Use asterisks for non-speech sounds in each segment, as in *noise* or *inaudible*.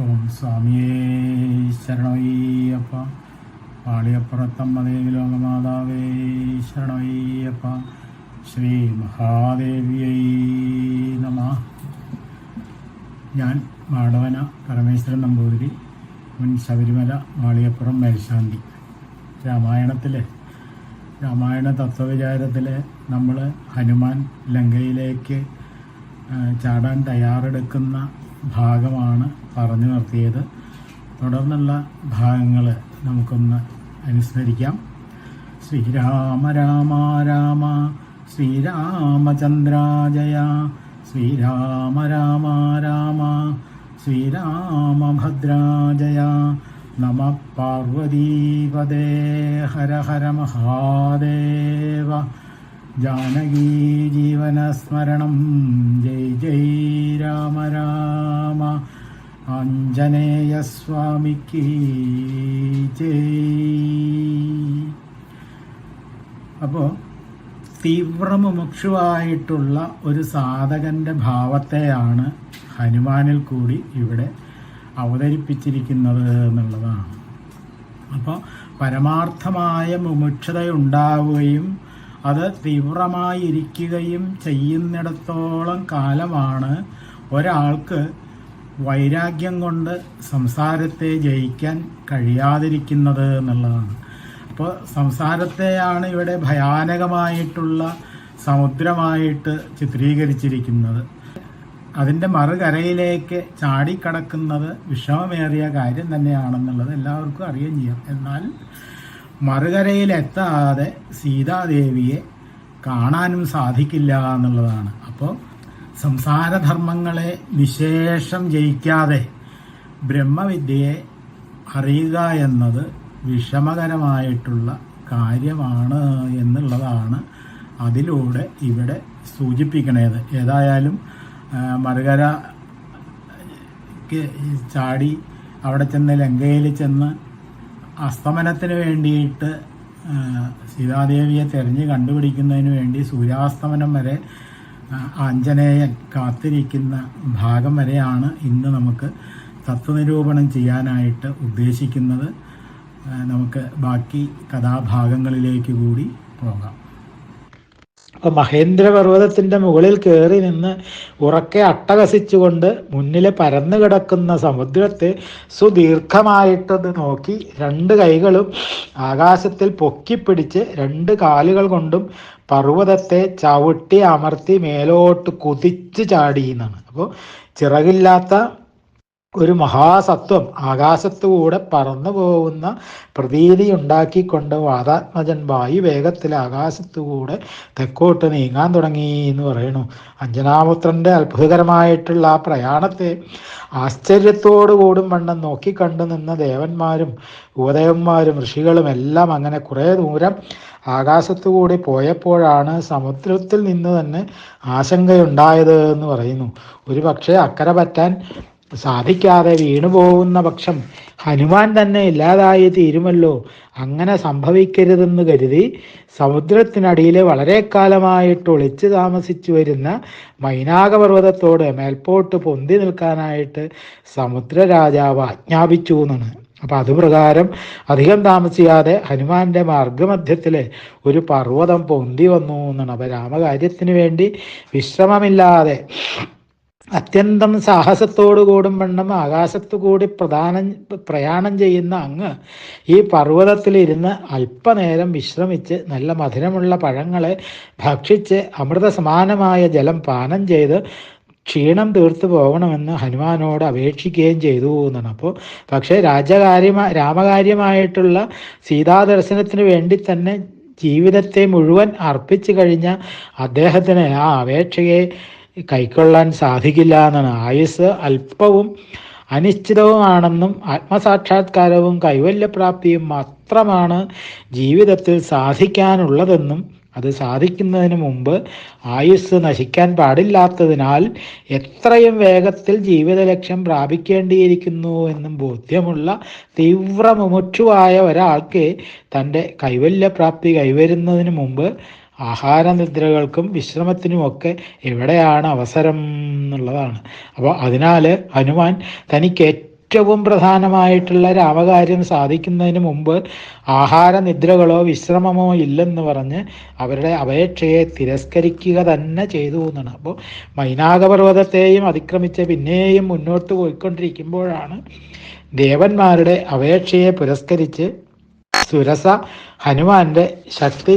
ഓം സ്വാമിയേ ശരണയ്യപ്പ പാളിയപ്പുറത്തമ്മ ലോകമാതാവേ ശരണയ്യപ്പ ശ്രീ മഹാദേവിയൈ നമ. ഞാൻ മാടവന പരമേശ്വരൻ നമ്പൂതിരി മുൻ ശബരിമല മാളിയപ്പുറം മേൽശാന്തി. രാമായണത്തിലെ രാമായണ തത്വവിചാരത്തിൽ നമ്മൾ ഹനുമാൻ ലങ്കയിലേക്ക് ചാടാൻ തയ്യാറെടുക്കുന്ന ഭാഗമാണ് പറഞ്ഞു നിർത്തിയത്. തുടർന്നുള്ള ഭാഗങ്ങൾ നമുക്കൊന്ന് അനുസ്മരിക്കാം. ശ്രീരാമ രാമ രാമ ശ്രീരാമചന്ദ്രാജയ ശ്രീരാമ രാമ രാമ ശ്രീരാമഭദ്രാജയ നമ പാർവതീപദേ ഹര ഹര മഹാദേവ. ജാനകീ ജീവനസ്മരണം ജയ് ജയ് രാമ രാമ. ആഞ്ജനേയസ്വാമിക്ക് ജയ്. അപ്പോൾ തീവ്രമുമുക്ഷുവായിട്ടുള്ള ഒരു സാധകന്റെ ഭാവത്തെയാണ് ഹനുമാനിൽ കൂടി ഇവിടെ അവതരിപ്പിച്ചിരിക്കുന്നത് എന്നുള്ളതാണ്. അപ്പോൾ പരമാർത്ഥമായ മുമുക്ഷതയുണ്ടാവുകയും അത് തീവ്രമായിരിക്കുകയും ചെയ്യുന്നിടത്തോളം കാലമാണ് ഒരാൾക്ക് വൈരാഗ്യം കൊണ്ട് സംസാരത്തെ ജയിക്കാൻ കഴിയാതിരിക്കുന്നത് എന്നുള്ളതാണ്. അപ്പോൾ സംസാരത്തെയാണ് ഇവിടെ ഭയാനകമായിട്ടുള്ള സമുദ്രമായിട്ട് ചിത്രീകരിച്ചിരിക്കുന്നത്. അതിന്റെ മറുകരയിലേക്ക് ചാടിക്കടക്കുന്നത് വിഷമമേറിയ കാര്യം തന്നെയാണെന്നുള്ളത് എല്ലാവർക്കും അറിയുകയും ചെയ്യാം. എന്നാൽ മറുകരയിലെത്താതെ സീതാദേവിയെ കാണാനും സാധിക്കില്ല എന്നുള്ളതാണ്. അപ്പോൾ സംസാരധർമ്മങ്ങളെ നിശേഷം ജയിക്കാതെ ബ്രഹ്മവിദ്യയെ അറിയുക എന്നത് വിഷമകരമായിട്ടുള്ള കാര്യമാണ് എന്നുള്ളതാണ് അതിലൂടെ ഇവിടെ സൂചിപ്പിക്കണത്. ഏതായാലും മറുകര ചാടി അവിടെ ചെന്ന് ലങ്കയിൽ ചെന്ന് അസ്തമനത്തിന് വേണ്ടിയിട്ട് സീതാദേവിയെ തെരഞ്ഞ് കണ്ടുപിടിക്കുന്നതിന് വേണ്ടി സൂര്യാസ്തമനം വരെ ആഞ്ജനേയൻ കാത്തിരിക്കുന്ന ഭാഗം വരെയാണ് ഇന്ന് നമുക്ക് തത്വനിരൂപണം ചെയ്യാനായിട്ട് ഉദ്ദേശിക്കുന്നത്. നമുക്ക് ബാക്കി കഥാഭാഗങ്ങളിലേക്ക് കൂടി പോകാം. അപ്പൊ മഹേന്ദ്രപർവതത്തിന്റെ മുകളിൽ കയറി നിന്ന് ഉറക്കെ അട്ടഹസിച്ചുകൊണ്ട് മുന്നിലെ പരന്നു കിടക്കുന്ന സമുദ്രത്തെ സുദീർഘമായിട്ടത് നോക്കി രണ്ട് കൈകളും ആകാശത്തിൽ പൊക്കിപ്പിടിച്ച് രണ്ട് കാലുകൾ കൊണ്ടും പർവതത്തെ ചവിട്ടി അമർത്തി മേലോട്ട് കുതിച്ചു ചാടിയെന്നാണ്. അപ്പോൾ ചിറകില്ലാത്ത ഒരു മഹാസത്വം. ആകാശത്തുകൂടെ പറന്നു പോകുന്ന പ്രതീതി ഉണ്ടാക്കിക്കൊണ്ട് വാതാത്മജൻ വായു വേഗത്തിൽ ആകാശത്തുകൂടെ തെക്കോട്ട് നീങ്ങാൻ തുടങ്ങി എന്ന് പറയുന്നു. അഞ്ജനാപുത്രന്റെ അത്ഭുതകരമായിട്ടുള്ള ആ പ്രയാണത്തെ ആശ്ചര്യത്തോടു കൂടും വണ്ണം നോക്കിക്കണ്ടു നിന്ന ദേവന്മാരും ഉപദേവന്മാരും ഋഷികളും എല്ലാം അങ്ങനെ കുറേ ദൂരം ആകാശത്തുകൂടി പോയപ്പോഴാണ് സമുദ്രത്തിൽ നിന്ന് തന്നെ ആശങ്കയുണ്ടായത് എന്ന് പറയുന്നു. ഒരു പക്ഷേ അക്കരെ പറ്റാൻ സാധിക്കാതെ വീണു പോകുന്ന പക്ഷം ഹനുമാൻ തന്നെ ഇല്ലാതായി തീരുമല്ലോ. അങ്ങനെ സംഭവിക്കരുതെന്ന് കരുതി സമുദ്രത്തിനടിയിൽ വളരെ കാലമായിട്ട് ഒളിച്ചു താമസിച്ചു വരുന്ന മൈനാകപർവതത്തോട് മേൽപോട്ട് പൊന്തി നിൽക്കാനായിട്ട് സമുദ്ര രാജാവ് ആജ്ഞാപിച്ചു എന്നാണ്. അപ്പം അതുപ്രകാരം അധികം താമസിയാതെ ഹനുമാന്റെ മാർഗമധ്യത്തിൽ ഒരു പർവതം പൊന്തി വന്നു എന്നാണ്. അപ്പം രാമകാര്യത്തിന് വേണ്ടി വിശ്രമമില്ലാതെ അത്യന്തം സാഹസത്തോടുകൂടും വണ്ണം ആകാശത്തു കൂടി പ്രധാനം പ്രയാണം ചെയ്യുന്ന അങ്ങ് ഈ പർവതത്തിലിരുന്ന് അല്പനേരം വിശ്രമിച്ച് നല്ല മധുരമുള്ള പഴങ്ങളെ ഭക്ഷിച്ച് അമൃത സമാനമായ ജലം പാനം ചെയ്ത് ക്ഷീണം തീർത്തു പോകണമെന്ന് ഹനുമാനോട് അപേക്ഷിക്കുകയും ചെയ്തു എന്നാണ്. അപ്പോൾ പക്ഷേ രാജകാര്യമായ രാമകാര്യമായിട്ടുള്ള സീതാദർശനത്തിന് വേണ്ടി തന്നെ ജീവിതത്തെ മുഴുവൻ അർപ്പിച്ചു കഴിഞ്ഞ അദ്ദേഹത്തിന് ആ അപേക്ഷയെ കൈക്കൊള്ളാൻ സാധിക്കില്ല എന്നാണ്. ആയുസ് അല്പവും അനിശ്ചിതവുമാണെന്നും ആത്മസാക്ഷാത്കാരവും കൈവല്യപ്രാപ്തിയും മാത്രമാണ് ജീവിതത്തിൽ സാധിക്കാനുള്ളതെന്നും അത് സാധിക്കുന്നതിന് മുമ്പ് ആയുസ് നശിക്കാൻ പാടില്ലാത്തതിനാൽ എത്രയും വേഗത്തിൽ ജീവിത ലക്ഷ്യം പ്രാപിക്കേണ്ടിയിരിക്കുന്നു എന്നും ബോധ്യമുള്ള തീവ്ര മുമുക്ഷുവായ ഒരാൾക്ക് തന്റെ കൈവല്യപ്രാപ്തി കൈവരുന്നതിന് മുമ്പ് ആഹാരനിദ്രകൾക്കും വിശ്രമത്തിനുമൊക്കെ എവിടെയാണ് അവസരം എന്നുള്ളതാണ്. അപ്പോൾ അതിനാൽ ഹനുമാൻ തനിക്ക് ഏറ്റവും പ്രധാനമായിട്ടുള്ള രാമകാര്യം സാധിക്കുന്നതിന് മുമ്പ് ആഹാര നിദ്രകളോ വിശ്രമമോ ഇല്ലെന്ന് പറഞ്ഞ് അവരുടെ അപേക്ഷയെ തിരസ്കരിക്കുക തന്നെ ചെയ്തു എന്നാണ്. അപ്പോൾ മൈനാകപർവതത്തെയും അതിക്രമിച്ച് പിന്നെയും മുന്നോട്ട് പോയിക്കൊണ്ടിരിക്കുമ്പോഴാണ് ദേവന്മാരുടെ അപേക്ഷയെ പുരസ്കരിച്ച് സുരസ ഹനുമാന്റെ ശക്തി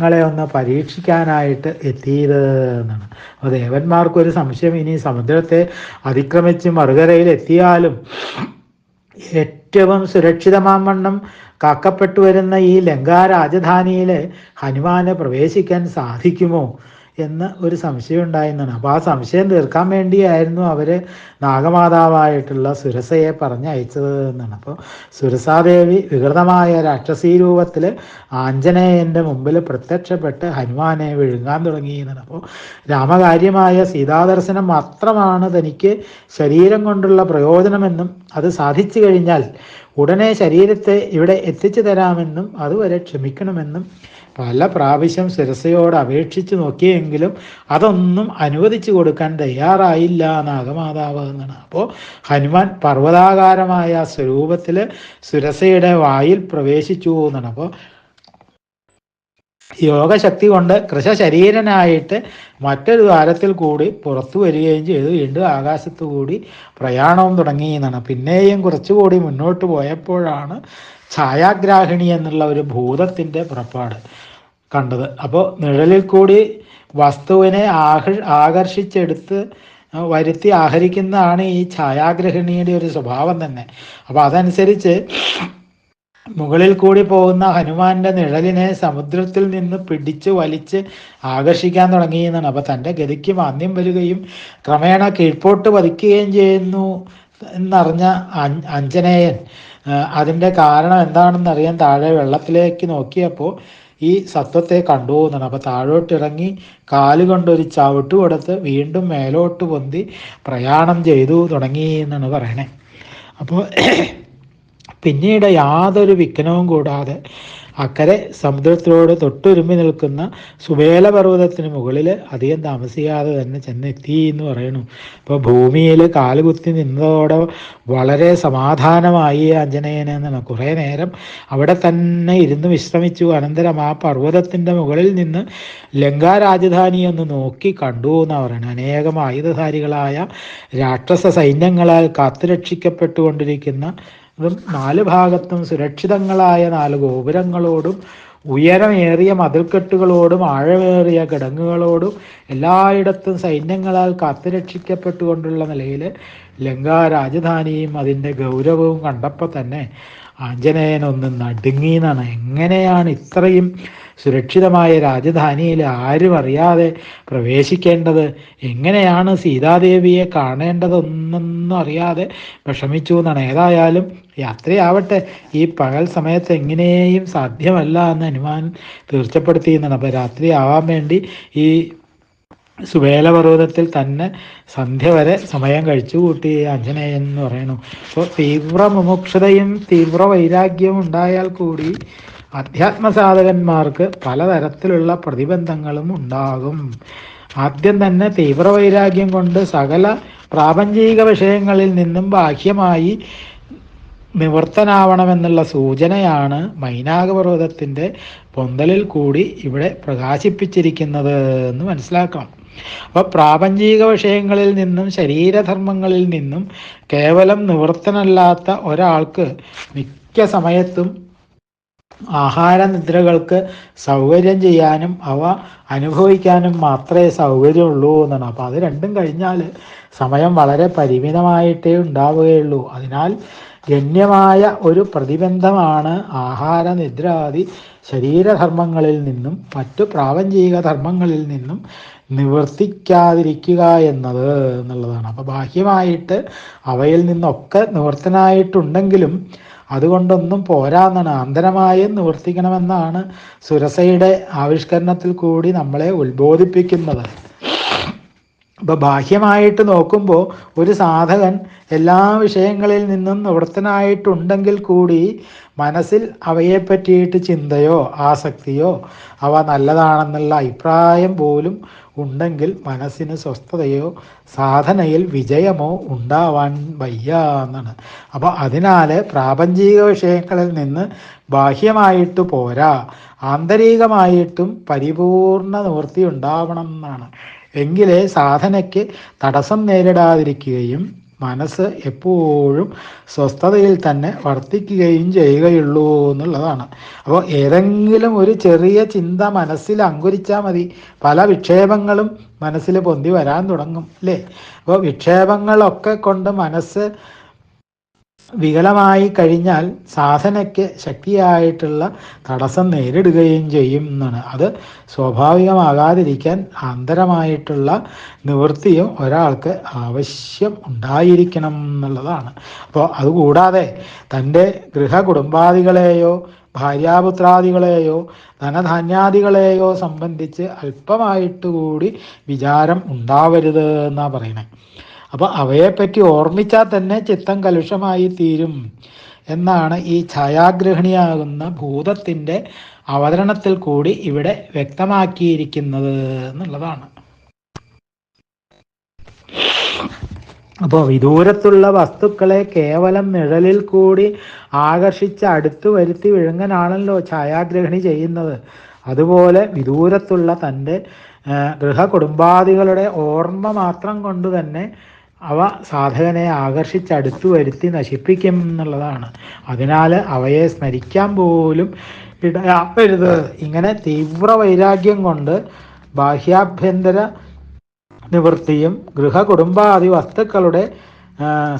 കൗശലങ്ങളെ ഒന്ന് പരീക്ഷിക്കാനായിട്ട് എത്തിയത് എന്നാണ്. അപ്പോൾ ദേവന്മാർക്കൊരു സംശയം. ഇനി സമുദ്രത്തെ അതിക്രമിച്ച് മറുകരയിൽ എത്തിയാലും ഏറ്റവും സുരക്ഷിതമാവണ്ണം കാക്കപ്പെട്ടു വരുന്ന ഈ ലങ്കാ രാജധാനിയിലെ ഹനുമാനെ പ്രവേശിക്കാൻ സാധിക്കുമോ? എന്ന് ഒരു സംശയം ഉണ്ടായിരുന്നാണ് അപ്പോൾ ആ സംശയം തീർക്കാൻ വേണ്ടിയായിരുന്നു അവർ നാഗമാതാവായിട്ടുള്ള സുരസയെ പറഞ്ഞയച്ചത് എന്നാണ്. അപ്പോൾ സുരസാദേവി വികൃതമായ രാക്ഷസീ രൂപത്തിൽ ആഞ്ജനേയന്റെ മുമ്പിൽ പ്രത്യക്ഷപ്പെട്ട് ഹനുമാനെ വിഴുങ്ങാൻ തുടങ്ങി എന്നാണ്. അപ്പോൾ രാമകാര്യമായ സീതാദർശനം മാത്രമാണ് തനിക്ക് ശരീരം കൊണ്ടുള്ള പ്രയോജനമെന്നും അത് സാധിച്ചു കഴിഞ്ഞാൽ ഉടനെ ശരീരത്തെ ഇവിടെ എത്തിച്ചു തരാമെന്നും അതുവരെ ക്ഷമിക്കണമെന്നും പല പ്രാവശ്യം ശിരസയോട് അപേക്ഷിച്ച് നോക്കിയെങ്കിലും അതൊന്നും അനുവദിച്ചു കൊടുക്കാൻ തയ്യാറായില്ല നാഗമാതാവ് എന്നാണ് അപ്പോൾ ഹനുമാൻ പർവതാകാരമായ സ്വരൂപത്തിൽ സുരസയുടെ വായിൽ പ്രവേശിച്ചു എന്നാണ്. അപ്പോൾ യോഗശക്തി കൊണ്ട് കൃശശരീരനായിട്ട് മറ്റൊരു ദ്വാരത്തിൽ കൂടി പുറത്തു വരികയും ചെയ്തു. വീണ്ടും ആകാശത്തു കൂടി പ്രയാണവും തുടങ്ങി എന്നാണ്. പിന്നെയും കുറച്ചുകൂടി മുന്നോട്ട് പോയപ്പോഴാണ് ഛായാഗ്രാഹിണി എന്നുള്ള ഒരു ഭൂതത്തിന്റെ പുറപ്പാട്. കണ്ടത്. അപ്പോൾ നിഴലിൽ കൂടി വസ്തുവിനെ ആഹ ആകർഷിച്ചെടുത്ത് വരുത്തി ആഹരിക്കുന്നതാണ് ഈ ഛായാഗ്രഹിണിയുടെ ഒരു സ്വഭാവം തന്നെ. അപ്പോൾ അതനുസരിച്ച് മുകളിൽ കൂടി പോകുന്ന ഹനുമാന്റെ നിഴലിനെ സമുദ്രത്തിൽ നിന്ന് പിടിച്ച് വലിച്ച് ആകർഷിക്കാൻ തുടങ്ങിയെന്നാണ് അപ്പോൾ തന്റെ ഗതിക്ക് മാന്യം വരികയും ക്രമേണ കീഴ്പോട്ട് പതിക്കുകയും ചെയ്യുന്നു എന്നറിഞ്ഞ അഞ്ജനേയൻ. അതിന്റെ കാരണം എന്താണെന്ന് അറിയാൻ താഴെ വെള്ളത്തിലേക്ക് നോക്കിയപ്പോൾ ഈ സത്വത്തെ കണ്ടു എന്നാണ്. അപ്പോൾ താഴോട്ടിറങ്ങി കാലുകൊണ്ടൊരു ചവിട്ട് കൊടുത്ത് വീണ്ടും മേലോട്ട് പൊന്തി പ്രയാണം ചെയ്തു തുടങ്ങി എന്നാണ് പറയണേ. അപ്പോൾ *clears throat* പിന്നീട് യാതൊരു വിഘ്നവും കൂടാതെ അക്കരെ സമുദ്രത്തിലോട് തൊട്ടുരുമ്പി നിൽക്കുന്ന സുബേല പർവതത്തിന് മുകളിൽ അധികം താമസിക്കാതെ തന്നെ ചെന്നെത്തി എന്ന് പറയണു അപ്പോൾ ഭൂമിയിൽ കാലുകുത്തി നിന്നതോടെ വളരെ സമാധാനമായി ആഞ്ജനേയന് എന്നാണ് കുറേ നേരം അവിടെ തന്നെ ഇരുന്ന് വിശ്രമിച്ചു. അനന്തരം ആ പർവതത്തിന്റെ മുകളിൽ നിന്ന് ലങ്കാ രാജധാനി ഒന്ന് നോക്കി കണ്ടു എന്നാണ് പറയുന്നത്. അനേകം ആയുധധാരികളായ രാക്ഷസ സൈന്യങ്ങളാൽ കാത്തുരക്ഷിക്കപ്പെട്ടുകൊണ്ടിരിക്കുന്ന നാല് ഭാഗത്തും സുരക്ഷിതങ്ങളായ നാല് ഗോപുരങ്ങളോടും ഉയരമേറിയ മതിൽക്കെട്ടുകളോടും ആഴമേറിയ കിടങ്ങുകളോടും എല്ലായിടത്തും സൈന്യങ്ങളാൽ കാത്തുരക്ഷിക്കപ്പെട്ടുകൊണ്ടുള്ള നിലയിൽ ലങ്കാ രാജധാനിയും അതിന്റെ ഗൗരവവും കണ്ടപ്പോൾ തന്നെ ആഞ്ജനേയൻ ഒന്ന് നടുങ്ങി എന്നാണ്. എങ്ങനെയാണ് ഇത്രയും സുരക്ഷിതമായ രാജധാനിയിൽ ആരും അറിയാതെ പ്രവേശിക്കേണ്ടത് എങ്ങനെയാണ് സീതാദേവിയെ കാണേണ്ടതൊന്നൊന്നും അറിയാതെ വിഷമിച്ചു എന്നാണ്. ഏതായാലും യാത്രയാവട്ടെ. ഈ പകൽ സമയത്ത് എങ്ങനെയും സാധ്യമല്ല എന്ന് അനുമാൻ തീർച്ചപ്പെടുത്തി എന്നാണ്. അപ്പോൾ രാത്രി ആവാൻ വേണ്ടി ഈ സുബേല പർവതത്തിൽ തന്നെ സന്ധ്യ വരെ സമയം കഴിച്ചു കൂട്ടി അഞ്ജനേയൻ എന്ന് പറയണു അപ്പോൾ തീവ്ര മുമുക്ഷതയും തീവ്ര വൈരാഗ്യവും ഉണ്ടായാൽ കൂടി അധ്യാത്മസാധകന്മാർക്ക് പലതരത്തിലുള്ള പ്രതിബന്ധങ്ങളും ഉണ്ടാകും. ആദ്യം തന്നെ തീവ്രവൈരാഗ്യം കൊണ്ട് സകല പ്രാപഞ്ചിക വിഷയങ്ങളിൽ നിന്നും ബാഹ്യമായി നിവർത്തനാവണമെന്നുള്ള സൂചനയാണ് മൈനാകപർവതത്തിന്റെ പൊന്തലിൽ കൂടി ഇവിടെ പ്രകാശിപ്പിച്ചിരിക്കുന്നത് എന്ന് മനസ്സിലാക്കാം. അപ്പോൾ പ്രാപഞ്ചിക വിഷയങ്ങളിൽ നിന്നും ശരീരധർമ്മങ്ങളിൽ നിന്നും കേവലം നിവർത്തനല്ലാത്ത ഒരാൾക്ക് മിക്ക സമയത്തും ആഹാര നിദ്രകൾക്ക് സൗകര്യം ചെയ്യാനും അവ അനുഭവിക്കാനും മാത്രമേ സൗകര്യമുള്ളൂ എന്നാണ്. അപ്പോൾ അത് രണ്ടും കഴിഞ്ഞാൽ സമയം വളരെ പരിമിതമായിട്ടേ ഉണ്ടാവുകയുള്ളൂ. അതിനാൽ ഗണ്യമായ ഒരു പ്രതിബന്ധമാണ് ആഹാര നിദ്രാദി ശരീരധർമ്മങ്ങളിൽ നിന്നും മറ്റു പ്രാപഞ്ചിക ധർമ്മങ്ങളിൽ നിന്നും നിവർത്തിക്കാതിരിക്കുക എന്നത് എന്നുള്ളതാണ്. അപ്പോൾ ബാഹ്യമായിട്ട് അവയിൽ നിന്നൊക്കെ നിവർത്തനായിട്ടുണ്ടെങ്കിലും അതുകൊണ്ടൊന്നും പോരാന്നാണ് ആന്തരമായും നിവർത്തിക്കണമെന്നാണ് സുരസയുടെ ആവിഷ്കരണത്തിൽ കൂടി നമ്മളെ ഉത്ബോധിപ്പിക്കുന്നത്. അപ്പോൾ ബാഹ്യമായിട്ട് നോക്കുമ്പോൾ ഒരു സാധകൻ എല്ലാ വിഷയങ്ങളിൽ നിന്നും നിവൃത്തനായിട്ടുണ്ടെങ്കിൽ കൂടി മനസ്സിൽ അവയെ പറ്റിയിട്ട് ചിന്തയോ ആസക്തിയോ അവ നല്ലതാണെന്നുള്ള അഭിപ്രായം പോലും ഉണ്ടെങ്കിൽ മനസ്സിന് സ്വസ്ഥതയോ സാധനയിൽ വിജയമോ ഉണ്ടാവാൻ വയ്യ എന്നാണ്. അപ്പോൾ അതിനാൽ പ്രാപഞ്ചിക വിഷയങ്ങളിൽ നിന്ന് ബാഹ്യമായിട്ട് പോരാ ആന്തരികമായിട്ടും പരിപൂർണ നിവൃത്തി ഉണ്ടാവണം എന്നാണ്. എങ്കിലേ സാധനയ്ക്ക് തടസ്സം നേരിടാതിരിക്കുകയും മനസ്സ് എപ്പോഴും സ്വസ്ഥതയിൽ തന്നെ വർത്തിക്കുകയും ചെയ്യുകയുള്ളൂ എന്നുള്ളതാണ്. അപ്പോൾ ഏതെങ്കിലും ഒരു ചെറിയ ചിന്ത മനസ്സിൽ അങ്കുരിച്ചാൽ മതി. പല വിക്ഷേപങ്ങളും മനസ്സിൽ പൊന്തി വരാൻ തുടങ്ങും അല്ലേ? അപ്പോൾ വിക്ഷേപങ്ങളൊക്കെ കൊണ്ട് മനസ്സ് വികലമായി കഴിഞ്ഞാൽ സാധനയ്ക്ക് ശക്തിയായിട്ടുള്ള തടസ്സം നേരിടുകയും ചെയ്യും എന്നാണ്. അത് സ്വാഭാവികമാകാതിരിക്കാൻ ആന്തരമായിട്ടുള്ള നിവൃത്തിയും ഒരാൾക്ക് ആവശ്യം ഉണ്ടായിരിക്കണം എന്നുള്ളതാണ്. അപ്പോൾ അതുകൂടാതെ തന്റെ ഗൃഹകുടുംബാദികളെയോ ഭാര്യാപുത്രാദികളെയോ ധനധാന്യാദികളെയോ സംബന്ധിച്ച് അല്പമായിട്ട് കൂടി വിചാരം ഉണ്ടാവരുത് എന്നാണ് പറയണേ അപ്പോൾ അവയെപ്പറ്റി ഓർമ്മിച്ചാൽ തന്നെ ചിത്തം കലുഷമായി തീരും. എന്നാണ് ഈ ഛായാഗ്രഹണിയാകുന്ന ഭൂതത്തിന്റെ അവതരണത്തിൽ കൂടി ഇവിടെ വ്യക്തമാക്കിയിരിക്കുന്നത് എന്നുള്ളതാണ്. അപ്പോൾ വിദൂരത്തുള്ള വസ്തുക്കളെ കേവലം നിഴലിൽ കൂടി ആകർഷിച്ച് അടുത്തു വരുത്തി വിഴുങ്ങനാണല്ലോ ഛായാഗ്രഹണി ചെയ്യുന്നത്. അതുപോലെ വിദൂരത്തുള്ള തന്റെ ഗൃഹകുടുംബാദികളുടെ ഓർമ്മ മാത്രം കൊണ്ട് തന്നെ അവ സാധകനെ ആകർഷിച്ചടുത്തു വരുത്തി നശിപ്പിക്കും എന്നുള്ളതാണ്. അതിനാൽ അവയെ സ്മരിക്കാൻ പോലും ഇടയാവരുത് ഇങ്ങനെ തീവ്ര വൈരാഗ്യം കൊണ്ട് ബാഹ്യാഭ്യന്തര നിവൃത്തിയും ഗൃഹകുടുംബാദി വസ്തുക്കളുടെ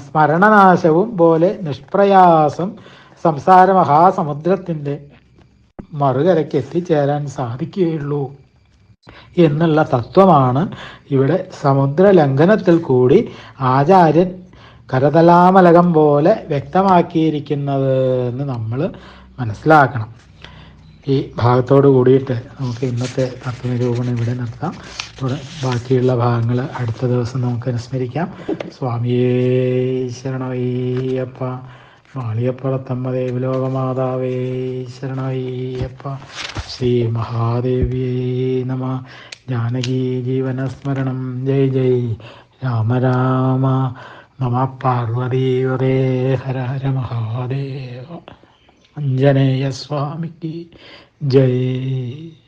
സ്മരണനാശവും പോലെ നിഷ്പ്രയാസം സംസാര മഹാസമുദ്രത്തിന്റെ മറുകരയ്ക്ക് എത്തിച്ചേരാൻ സാധിക്കുകയുള്ളൂ. എന്നുള്ള തത്വമാണ് ഇവിടെ സമുദ്ര ലംഘനത്തിൽ കൂടി ആചാര്യൻ കരതലാമലകം പോലെ വ്യക്തമാക്കിയിരിക്കുന്നത് എന്ന് നമ്മൾ മനസ്സിലാക്കണം. ഈ ഭാഗത്തോട് കൂടിയിട്ട് നമുക്ക് ഇന്നത്തെ തത്വനിരൂപണം ഇവിടെ നിർത്താം. ബാക്കിയുള്ള ഭാഗങ്ങൾ അടുത്ത ദിവസം നമുക്ക് അനുസ്മരിക്കാം. സ്വാമിയേ ശരണയ്യപ്പ മാളിയപ്പുറത്തമ്മ ദേവലോകമാതാവേ ശരണയ്യപ്പ ശ്രീ മഹാദേവിയേ നമ. ജാനകി ജീവനസ്മരണം. ജയ് ജയ്. രാമ രാമ. നമ പാർവതീവതേ. ഹര ഹര മഹാദേവ. അഞ്ജനേയ സ്വാമിക്ക് ജയ്.